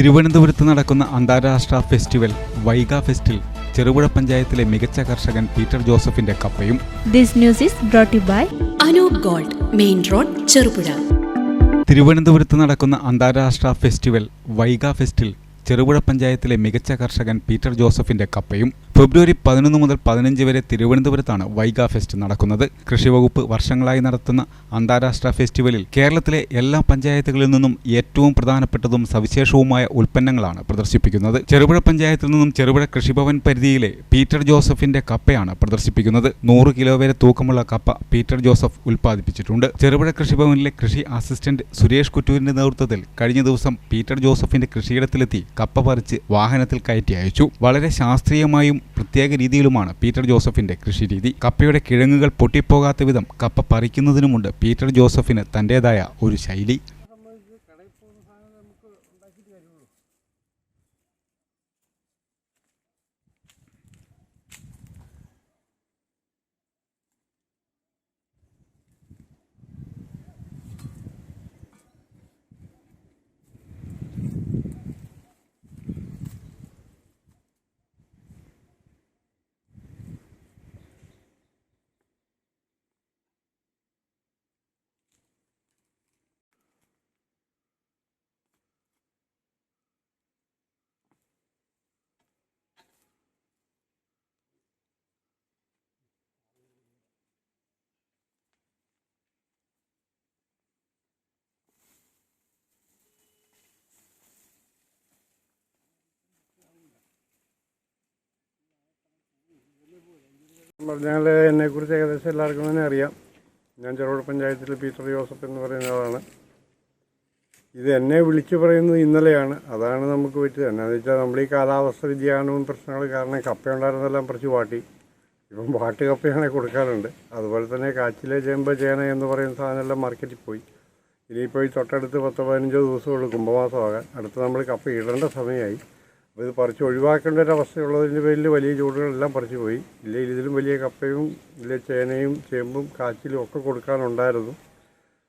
തിരുവനന്തപുരത്ത് നടക്കുന്ന അന്താരാഷ്ട്ര ഫെസ്റ്റിവൽ വൈഗ ഫെസ്റ്റിൽ ചെറുപുഴ പഞ്ചായത്തിലെ മികച്ച കർഷകൻ പീറ്റർ ജോസഫിന്റെ കപ്പയും. This news is brought to you by Anoop gold main road Cherupuzha. തിരുവനന്തപുരത്ത് നടക്കുന്ന അന്താരാഷ്ട്ര ഫെസ്റ്റിവൽ വൈഗ ഫെസ്റ്റിൽ ചെറുപുഴ പഞ്ചായത്തിലെ മികച്ച കർഷകൻ പീറ്റർ ജോസഫിന്റെ കപ്പയും. ഫെബ്രുവരി പതിനൊന്ന് മുതൽ പതിനഞ്ച് വരെ തിരുവനന്തപുരത്താണ് വൈഗ ഫെസ്റ്റ് നടക്കുന്നത്. കൃഷി വകുപ്പ് വർഷങ്ങളായി നടത്തുന്ന അന്താരാഷ്ട്ര ഫെസ്റ്റിവലിൽ കേരളത്തിലെ എല്ലാ പഞ്ചായത്തുകളിൽ നിന്നും ഏറ്റവും പ്രധാനപ്പെട്ടതും സവിശേഷവുമായ ഉൽപ്പന്നങ്ങളാണ് പ്രദർശിപ്പിക്കുന്നത്. ചെറുപുഴ പഞ്ചായത്തിൽ നിന്നും ചെറുപുഴ കൃഷിഭവൻ പരിധിയിലെ പീറ്റർ ജോസഫിന്റെ കപ്പയാണ് പ്രദർശിപ്പിക്കുന്നത്. നൂറ് കിലോ വരെ തൂക്കമുള്ള കപ്പ പീറ്റർ ജോസഫ് ഉൽപ്പാദിപ്പിച്ചിട്ടുണ്ട്. ചെറുപുഴ കൃഷിഭവനിലെ കൃഷി അസിസ്റ്റന്റ് സുരേഷ് കുറ്റൂരിന്റെ നേതൃത്വത്തിൽ കഴിഞ്ഞ ദിവസം പീറ്റർ ജോസഫിന്റെ കൃഷിയിടത്തിലെത്തി കപ്പ പറിച്ച് വാഹനത്തിൽ കയറ്റി അയച്ചു. വളരെ ശാസ്ത്രീയമായും പ്രത്യേക രീതിയിലുമാണ് പീറ്റർ ജോസഫിന്റെ കൃഷിരീതി കപ്പയുടെ കിഴങ്ങുകൾ പൊട്ടിപ്പോകാത്ത വിധം കപ്പ പറിക്കുന്നതിനുമുണ്ട് പീറ്റർ ജോസഫിന് തന്റേതായ ഒരു ശൈലി. പറഞ്ഞാൽ എന്നെക്കുറിച്ച് ഏകദേശം എല്ലാവർക്കും തന്നെ അറിയാം. ഞാൻ ചെറുപുഴ പഞ്ചായത്തിൽ പീറ്റർ ജോസഫ് എന്ന് പറയുന്ന ആളാണ്. ഇത് എന്നെ വിളിച്ചു പറയുന്നത് ഇന്നലെയാണ്. അതാണ് നമുക്ക് പറ്റിയത്. എന്നാന്ന് വെച്ചാൽ നമ്മൾ ഈ കാലാവസ്ഥ വ്യതിയാനവും പ്രശ്നങ്ങൾ കാരണം കപ്പ ഉണ്ടായിരുന്നെല്ലാം പറിച്ച് വാട്ടി. ഇപ്പം വാട്ട് കപ്പയാണെ കൊടുക്കാറുണ്ട്. അതുപോലെ തന്നെ കാച്ചിലെ ചേമ്പ് ചേന എന്ന് പറയുന്ന സാധനമെല്ലാം മാർക്കറ്റിൽ പോയി. ഇനിയിപ്പോൾ ഈ തൊട്ടടുത്ത് പത്ത് പതിനഞ്ചോ ദിവസമുള്ളൂ കുംഭമാസമാകാൻ അടുത്ത് നമ്മൾ കപ്പ ഇടേണ്ട സമയമായി. അപ്പോൾ ഇത് പറിച്ച് ഒഴിവാക്കേണ്ട ഒരു അവസ്ഥയുള്ളതിന്റെ പേരിൽ വലിയ ചൂടുകളെല്ലാം പറിച്ചു പോയി. ഇല്ലെങ്കിൽ ഇതിലും വലിയ കപ്പയും ഇല്ല ചേനയും ചേമ്പും കാച്ചിലും ഒക്കെ കൊടുക്കാനുണ്ടായിരുന്നു.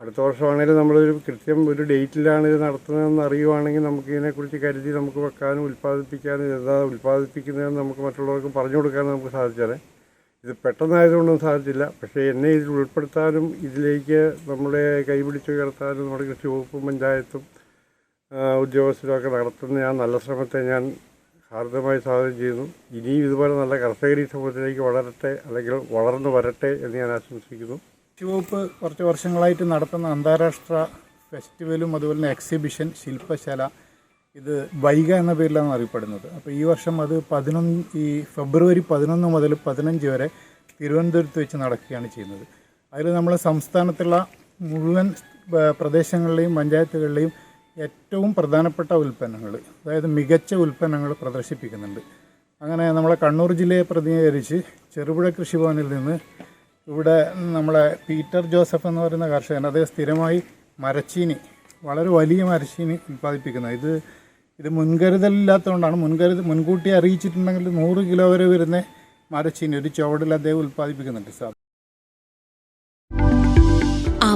അടുത്ത വർഷമാണെങ്കിലും നമ്മളൊരു കൃത്യം ഒരു ഡേറ്റിലാണ് ഇത് നടത്തുന്നതെന്ന് അറിയുവാണെങ്കിൽ നമുക്ക് ഇതിനെക്കുറിച്ച് കരുതി നമുക്ക് വെക്കാനും ഉൽപ്പാദിപ്പിക്കാനും എന്താ ഉൽപ്പാദിപ്പിക്കുന്നതെന്ന് നമുക്ക് മറ്റുള്ളവർക്കും പറഞ്ഞു കൊടുക്കാനും നമുക്ക് സാധിച്ചാലേ ഇത് പെട്ടെന്നായതുകൊണ്ടും സാധിച്ചില്ല. പക്ഷേ എന്നെ ഇതിൽ ഉൾപ്പെടുത്താനും ഇതിലേക്ക് നമ്മളെ കൈപിടിച്ച് ഉയർത്താനും നമ്മുടെ കൃഷി വകുപ്പും പഞ്ചായത്തും ഉദ്യോഗസ്ഥരൊക്കെ നടത്തുന്ന ആ നല്ല ശ്രമത്തെ ഞാൻ ഹാർദമായി സ്വാഗതം ചെയ്യുന്നു. ഇനിയും ഇതുപോലെ നല്ല കർഷകരി സമൂഹത്തിലേക്ക് വളരട്ടെ അല്ലെങ്കിൽ വളർന്നു വരട്ടെ എന്ന് ഞാൻ ആശംസിക്കുന്നു. കൃഷിവകുപ്പ് കുറച്ച് വർഷങ്ങളായിട്ട് നടത്തുന്ന അന്താരാഷ്ട്ര ഫെസ്റ്റിവലും അതുപോലെ തന്നെ എക്സിബിഷൻ ശില്പശാല ഇത് വൈഗ എന്ന പേരിലാണ് അറിയപ്പെടുന്നത്. അപ്പോൾ ഈ വർഷം അത് പതിനൊന്ന് ഈ ഫെബ്രുവരി പതിനൊന്ന് മുതൽ പതിനഞ്ച് വരെ തിരുവനന്തപുരത്ത് വെച്ച് നടക്കുകയാണ് ചെയ്യുന്നത്. അതിൽ നമ്മൾ സംസ്ഥാനത്തുള്ള മുഴുവൻ പ്രദേശങ്ങളിലെയും പഞ്ചായത്തുകളിലെയും ഏറ്റവും പ്രധാനപ്പെട്ട ഉൽപ്പന്നങ്ങൾ അതായത് മികച്ച ഉൽപ്പന്നങ്ങൾ പ്രദർശിപ്പിക്കുന്നുണ്ട്. അങ്ങനെ നമ്മളെ കണ്ണൂർ ജില്ലയെ പ്രതിനിധീകരിച്ച് ചെറുപുഴ കൃഷിഭവനിൽ നിന്ന് ഇവിടെ നമ്മളെ പീറ്റർ ജോസഫ് എന്ന് പറയുന്ന കർഷകൻ അദ്ദേഹം സ്ഥിരമായി മരച്ചീനി വളരെ വലിയ മരച്ചീനി ഉൽപ്പാദിപ്പിക്കുന്നത് ഇത് ഇത് മുൻകരുതലില്ലാത്തതുകൊണ്ടാണ് മുൻകരുതൽ മുൻകൂട്ടി അറിയിച്ചിട്ടുണ്ടെങ്കിൽ നൂറ് കിലോ വരെ വരുന്ന മരച്ചീനി ഒരു ചുവടിൽ അദ്ദേഹം ഉൽപ്പാദിപ്പിക്കുന്നുണ്ട്.